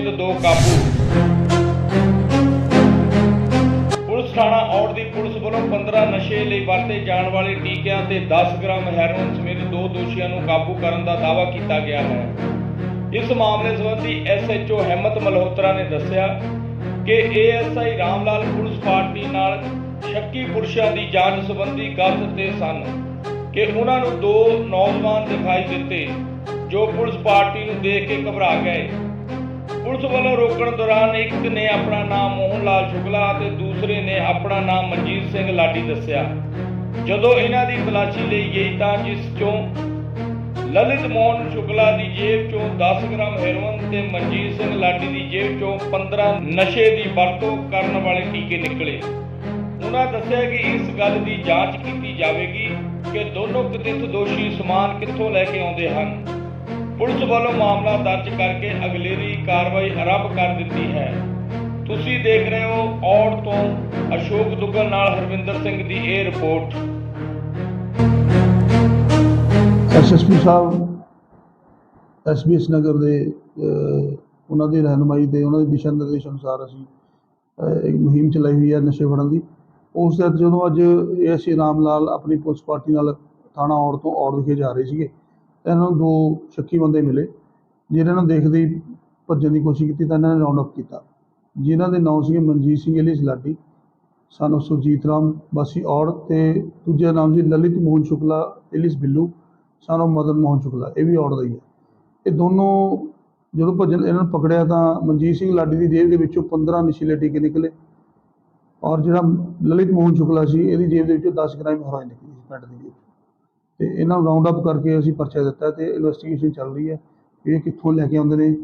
ਸਮੇਤ ਦੋ ਕਾਬੂ। ਪੁਲਿਸ ਥਾਣਾ ਔੜ ਦੀ ਪੁਲਿਸ ਵੱਲੋਂ 15 ਨਸ਼ੇ ਲਈ ਵਰਤੇ ਜਾਣ ਵਾਲੇ ਟੀਕਿਆਂ ਤੇ 10 ਗ੍ਰਾਮ ਹੈਰੋਇਨ ਸਮੇਤ ਦੋ ਦੋਸ਼ੀਆਂ ਨੂੰ ਕਾਬੂ ਕਰਨ ਦਾ ਦਾਅਵਾ ਕੀਤਾ ਗਿਆ ਹੈ। ਇਸ ਮਾਮਲੇ ਸੰਬੰਧੀ ਐਸਐਚਓ ਹਿੰਮਤ ਮਲਹੋਤਰਾ ਨੇ ਦੱਸਿਆ ਕਿ ਏਐਸਆਈ ਰਾਮਲਾਲ ਪੁਲਿਸ ਪਾਰਟੀ ਨਾਲ ਸ਼ੱਕੀ ਪੁਰਸ਼ਾਂ ਦੀ ਜਾਂਚ ਸੰਬੰਧੀ ਗਸ਼ਤ ਤੇ ਸਨ ਕਿ ਉਹਨਾਂ ਨੂੰ ਦੋ ਨੌਜਵਾਨ ਦਿਖਾਈ ਦਿੱਤੇ, ਜੋ ਪੁਲਿਸ ਪਾਰਟੀ ਨੂੰ ਦੇਖ ਕੇ ਘਬਰਾ ਗਏ। ਪੁਲਿਸ ਵੱਲੋਂ ਰੋਕਣ ਦੌਰਾਨ ਇੱਕ ਨੇ ਆਪਣਾ ਨਾਮ ਮੋਹਨ ਲਾਲ ਸ਼ੁਕਲਾ ਅਤੇ ਦੂਸਰੇ ਨੇ ਆਪਣਾ ਨਾਮ ਮਨਜੀਤ ਸਿੰਘ ਲਾਡੀ ਦੱਸਿਆ। ਜਦੋਂ ਇਹਨਾਂ ਦੀ ਤਲਾਸ਼ੀ ਲਈ ਗਈ ਤਾਂ ਜਿਸ ਚੋਂ ਲਲਿਤ ਮੋਹਨ ਸ਼ੁਕਲਾ ਦੀ ਜੇਬ ਚੋਂ 10 ਗ੍ਰਾਮ ਹੈਰੋਇਨ ਤੇ ਮਨਜੀਤ ਸਿੰਘ ਲਾਡੀ ਦੀ ਜੇਬ ਚੋਂ 15 ਨਸ਼ੇ ਦੀ ਵਰਤੋਂ ਕਰਨ ਵਾਲੇ ਟੀਕੇ ਨਿਕਲੇ। ਉਹਨਾਂ ਦੱਸਿਆ ਕਿ ਇਸ ਗੱਲ ਦੀ ਜਾਂਚ ਕੀਤੀ ਜਾਵੇਗੀ ਕਿ ਦੋਨੋਂ ਕਥਿਤ ਦੋਸ਼ੀ ਸਮਾਨ ਕਿੱਥੋਂ ਲੈ ਕੇ ਆਉਂਦੇ ਹਨ। ਪੁਲਿਸ ਵੱਲੋਂ ਮਾਮਲਾ ਦਰਜ ਕਰਕੇ ਅਗਲੇਰੀ ਕਾਰਵਾਈ ਆਰੰਭ ਕਰ ਦਿੱਤੀ ਹੈ। ਤੁਸੀਂ ਦੇਖ ਰਹੇ ਹੋ ਔੜ ਤੋਂ ਅਸ਼ੋਕ ਦੁੱਗਲ ਨਾਲ ਹਰਵਿੰਦਰ ਸਿੰਘ ਦੀ ਇਹ ਰਿਪੋਰਟ। ਐਸਐਸਪੀ ਸਾਹਿਬ, ਐਸਬੀਐਸ ਨਗਰ ਦੇ ਉਹਨਾਂ ਦੀ ਰਹਿਨੁਮਾਈ ਤੇ ਉਹਨਾਂ ਦੇ ਦਿਸ਼ਾ ਨਿਰਦੇਸ਼ ਅਨੁਸਾਰ ਅਸੀਂ ਇੱਕ ਮੁਹਿੰਮ ਚਲਾਈ ਹੋਈ ਹੈ ਨਸ਼ੇ ਫੜਨ ਦੀ। ਉਸ ਦੇ ਜਦੋਂ ਅੱਜ ਏਐਸਏ ਰਾਮ ਲਾਲ ਆਪਣੀ ਪੁਲਿਸ ਪਾਰਟੀ ਨਾਲ ਥਾਣਾ ਔੜ ਤੋਂ ਔੜ ਵਿਖੇ ਜਾ ਰਹੇ ਸੀਗੇ ਇਹਨਾਂ ਨੂੰ ਦੋ ਸ਼ੱਕੀ ਬੰਦੇ ਮਿਲੇ। ਜਿਹਨਾਂ ਨੂੰ ਦੇਖਦੇ ਹੀ ਭੱਜਣ ਦੀ ਕੋਸ਼ਿਸ਼ ਕੀਤੀ ਤਾਂ ਇਹਨਾਂ ਨੇ ਰਾਉਂਡ ਅਪ ਕੀਤਾ। ਜਿਨ੍ਹਾਂ ਦੇ ਨਾਮ ਸੀਗੇ ਮਨਜੀਤ ਸਿੰਘ ਅਲੀਸ ਲਾਡੀ, ਸਾਨੂੰ ਸੁਰਜੀਤ ਰਾਮ ਬਾਸੀ ਔੜ ਤੇ ਦੂਜਾ ਨਾਮ ਸੀ ਲਲਿਤ ਮੋਹਨ ਸ਼ੁਕਲਾ ਇਲਿਸ ਬਿੱਲੂ, ਸਾਨੂੰ ਮਦਨ ਮੋਹਨ ਸ਼ੁਕਲਾ, ਇਹ ਵੀ ਔੜ ਦਾ ਹੀ ਹੈ। ਇਹ ਦੋਨੋਂ ਜਦੋਂ ਭੱਜਣ ਇਹਨਾਂ ਨੂੰ ਪਕੜਿਆ ਤਾਂ ਮਨਜੀਤ ਸਿੰਘ ਲਾਡੀ ਦੀ ਜੇਬ ਦੇ ਵਿੱਚੋਂ 15 ਨਸ਼ੀਲੇ ਟੀਕੇ ਨਿਕਲੇ। ਔਰ ਜਿਹੜਾ ਲਲਿਤ ਮੋਹਨ ਸ਼ੁਕਲਾ ਸੀ, ਇਹਦੀ ਜੇਬ ਦੇ ਵਿੱਚੋਂ 10 ਗ੍ਰਾਮ ਹੈਰੋਇਨ ਨਿਕਲੀ ਸੀ ਪੈਂਟ ਦੀ ਜੇਬ। 'ਚੋਂ। ਤੇ ਇਹਨਾਂ ਨੂੰ ਰਾਉਂਡ ਅਪ ਕਰਕੇ ਅਸੀਂ ਪਰਚਾ ਦਿੱਤਾ ਤੇ ਇਨਵੈਸਟੀਗੇਸ਼ਨ ਚੱਲ ਰਹੀ ਹੈ। ਵੀ ਇਹ ਕਿੱਥੋਂ ਲੈ ਕੇ ਆਉਂਦੇ ਨੇ?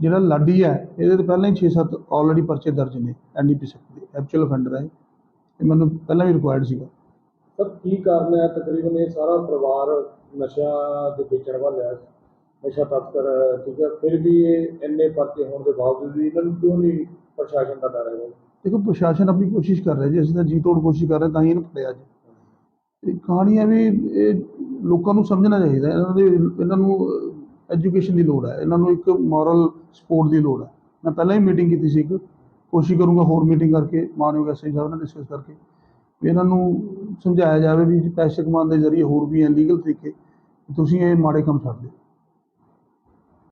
ਜਿਹੜਾ ਲਾਡੀ ਹੈ ਇਹਦੇ ਤੇ ਪਹਿਲਾਂ ਹੀ 6-7 ਆਲਰੇਡੀ ਪਰਚੇ ਦਰਜ ਨੇ ਐਨਡੀਪੀ ਸੈਕਟ ਦੇ ਐਕਚੁਅਲ ਅਫੈਂਡਰ ਹੈ ਇਹ। ਮੈਨੂੰ ਪਹਿਲਾਂ ਵੀ ਰਿਕੁਆਇਰਡ ਸੀਗਾ। ਸਰ ਕੀ ਕਾਰਨ ਹੈ? ਤਕਰੀਬਨ ਇਹ ਸਾਰਾ ਪਰਿਵਾਰ ਨਸ਼ਾ ਦੇ ਵੇਚਣ ਵਾਲਾ ਹੈ। ਨਸ਼ਾ ਤਸਕਰ ਠੀਕ ਹੈ ਫਿਰ ਵੀ ਇਹ ਇੰਨੇ ਪਰਚੇ ਹੋਣ ਦੇ ਬਾਵਜੂਦ ਵੀ ਇਹਨਾਂ ਨੂੰ ਕਿਉਂ ਨਹੀਂ ਪ੍ਰਸ਼ਾਸਨ ਦਾ ਡਰ ਹੈ ਦੇਖੋ ਪ੍ਰਸ਼ਾਸਨ ਆਪਣੀ ਕੋਸ਼ਿਸ਼ ਕਰ ਰਿਹਾ ਜੀ ਅਸੀਂ ਤਾਂ ਜੀ ਤੋੜ ਕੋਸ਼ਿਸ਼ ਕਰ ਰਹੇ ਤਾਂ ਹੀ ਇਹਨੂੰ ਫੜਿਆ ਅੱਜ ਇਹ ਕਹਾਣੀ ਹੈ ਵੀ ਇਹ ਲੋਕਾਂ ਨੂੰ ਸਮਝਣਾ ਚਾਹੀਦਾ ਇਹਨਾਂ ਦੇ, ਇਹਨਾਂ ਨੂੰ ਐਜੂਕੇਸ਼ਨ ਦੀ ਲੋੜ ਹੈ। ਇਹਨਾਂ ਨੂੰ ਇੱਕ ਮੋਰਲ ਸਪੋਰਟ ਦੀ ਲੋੜ ਹੈ। ਮੈਂ ਪਹਿਲਾਂ ਹੀ ਮੀਟਿੰਗ ਕੀਤੀ ਸੀ ਇੱਕ। ਕੋਸ਼ਿਸ਼ ਕਰੂੰਗਾ ਹੋਰ ਮੀਟਿੰਗ ਕਰਕੇ, ਮਾਨਯੋਗ ਐਸਆਈ ਸਾਹਿਬ ਨਾਲ ਡਿਸਕਸ ਕਰਕੇ, ਵੀ ਇਹਨਾਂ ਨੂੰ ਸਮਝਾਇਆ ਜਾਵੇ ਵੀ ਪੈਸੇ ਕਮਾਉਣ ਦੇ ਜ਼ਰੀਏ ਹੋਰ ਵੀ ਹੈ ਲੀਗਲ ਤਰੀਕੇ ਤੁਸੀਂ ਇਹ ਮਾੜੇ ਕੰਮ ਛੱਡ ਦਿਓ।